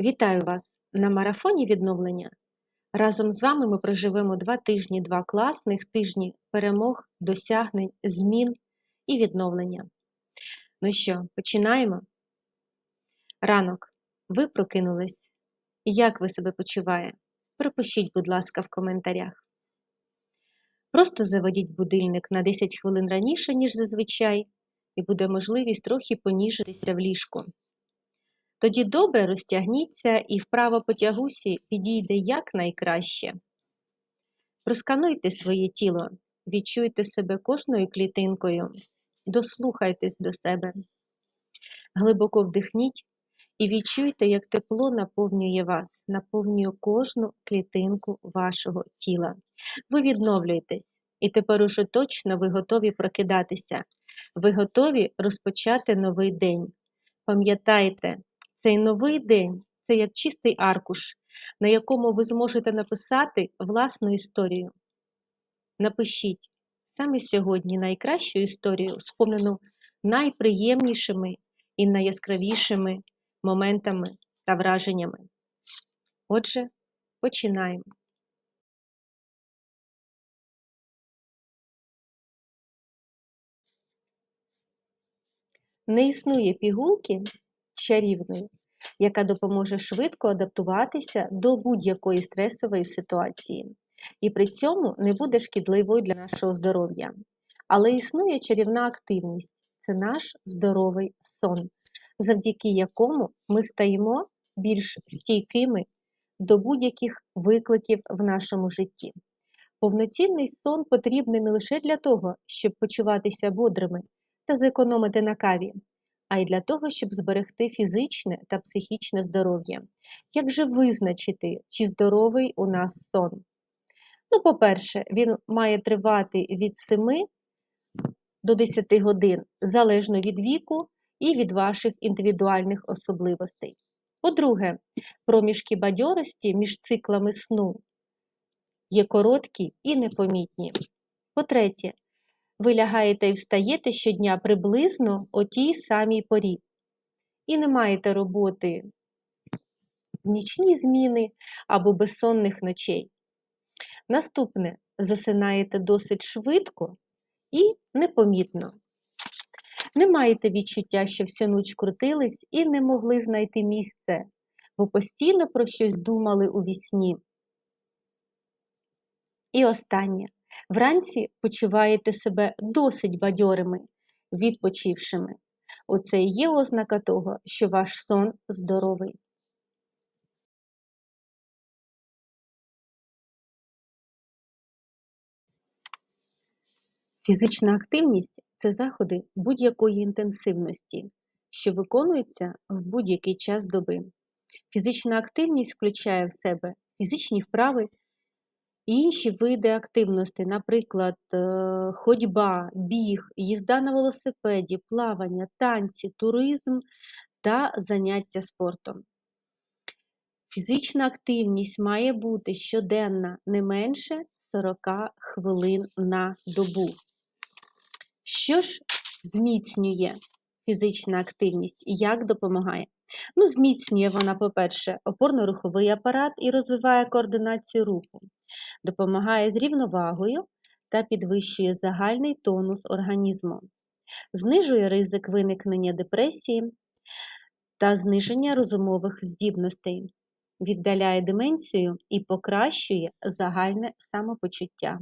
Вітаю вас на марафоні відновлення. Разом з вами ми проживемо два тижні, два класних тижні перемог, досягнень, змін і відновлення. Ну що, починаємо? Ранок. Ви прокинулись. Як ви себе почуваєте? Пропишіть, будь ласка, в коментарях. Просто заведіть будильник на 10 хвилин раніше, ніж зазвичай, і буде можливість трохи поніжитися в ліжку. Тоді добре розтягніться і вправо по тягусі підійде якнайкраще. Проскануйте своє тіло, відчуйте себе кожною клітинкою, дослухайтесь до себе. Глибоко вдихніть і відчуйте, як тепло наповнює вас, наповнює кожну клітинку вашого тіла. Ви відновлюєтесь, і тепер уже точно ви готові прокидатися. Ви готові розпочати новий день. Пам'ятайте, цей новий день це як чистий аркуш, на якому ви зможете написати власну історію. Напишіть саме сьогодні найкращу історію, сповнену найприємнішими і найяскравішими моментами та враженнями. Отже, починаємо. Не існує пігулки чарівної, яка допоможе швидко адаптуватися до будь-якої стресової ситуації, і при цьому не буде шкідливою для нашого здоров'я. Але існує чарівна активність це наш здоровий сон, завдяки якому ми стаємо більш стійкими до будь-яких викликів в нашому житті. Повноцінний сон потрібний не лише для того, щоб почуватися бодрими та зекономити на каві, а й для того, щоб зберегти фізичне та психічне здоров'я. Як же визначити, чи здоровий у нас сон? Ну, по-перше, він має тривати від 7 до 10 годин, залежно від віку і від ваших індивідуальних особливостей. По-друге, проміжки бадьорості між циклами сну є короткі і непомітні. По-третє, ви лягаєте і встаєте щодня приблизно о тій самій порі. І не маєте роботи в нічні зміни або безсонних ночей. Наступне засинаєте досить швидко і непомітно. Не маєте відчуття, що всю ніч крутились і не могли знайти місце, бо постійно про щось думали у вісні. І останнє. Вранці почуваєте себе досить бадьорими, відпочившими. Оце і є ознака того, що ваш сон здоровий. Фізична активність це заходи будь-якої інтенсивності, що виконуються в будь-який час доби. Фізична активність включає в себе фізичні вправи, інші види активності, наприклад, е, ходьба, біг, їзда на велосипеді, плавання, танці, туризм та заняття спортом. Фізична активність має бути щоденна не менше 40 хвилин на добу. Що ж зміцнює фізична активність і як допомагає? Ну, Зміцнює вона, по-перше, опорно-руховий апарат і розвиває координацію руху, допомагає з рівновагою та підвищує загальний тонус організму, знижує ризик виникнення депресії та зниження розумових здібностей, віддаляє деменцію і покращує загальне самопочуття.